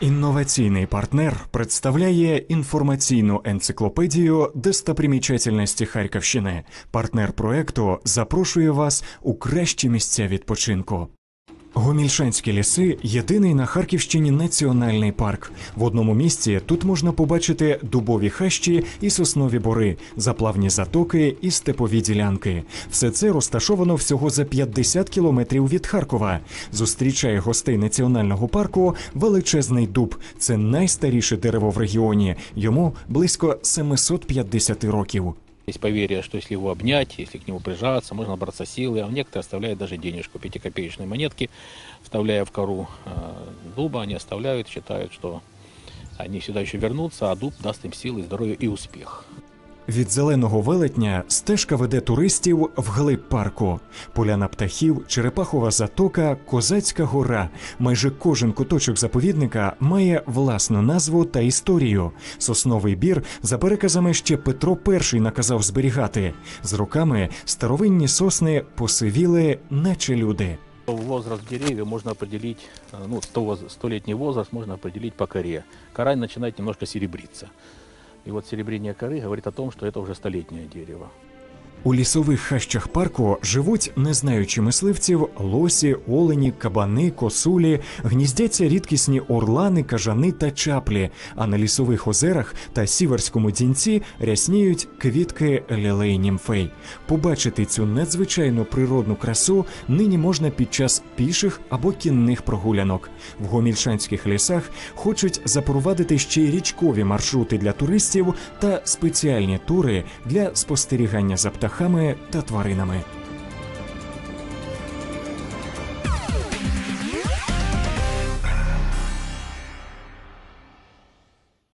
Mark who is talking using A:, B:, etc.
A: Інноваційний партнер представляє інформаційну енциклопедію достопримічательності Харківщини. Партнер проекту запрошує вас у кращі місця відпочинку. Гомільшанські ліси єдиний на Харківщині національний парк. В одному місці тут можна побачити дубові хащі і соснові бори, заплавні затоки і степові ділянки. Все це розташовано всього за 50 кілометрів від Харкова. Зустрічає гостей національного парку величезний дуб. Це найстаріше дерево в регіоні. Йому близько 750 років.
B: Есть поверье, что если его обнять, если к нему прижаться, можно набраться силы, а некоторые оставляют даже денежку, пятикопеечные монетки, вставляя в кору э, дуба, они оставляют, считают, что они сюда еще вернутся, а дуб даст им силы, здоровье и успех.
A: Від зеленого велетня стежка веде туристів вглиб парку. Поляна птахів, Черепахова затока, Козацька гора. Майже кожен куточок заповідника має власну назву та історію. Сосновий бір, за переказами ще Петро І наказав зберігати. З роками старовинні сосни посивіли, наче люди.
B: Возраст деревьев можно определить, э, ну, 100 воз- столетний возраст можно определить по коре. Кора начинает немножко серебриться. И вот серебрение коры говорит о том, что это уже столетнее дерево.
A: У лісових хащах парку живуть, не знаючи мисливців, лосі, олені, кабани, косулі, гніздяться рідкісні орлани, кажани та чаплі. А на лісових озерах та сіверському дінці рясніють квітки лілей німфей. Побачити цю надзвичайну природну красу нині можна під час піших або кінних прогулянок. В гомільшанських лісах хочуть запровадити ще й річкові маршрути для туристів та спеціальні тури для спостерігання за птахами та тваринами.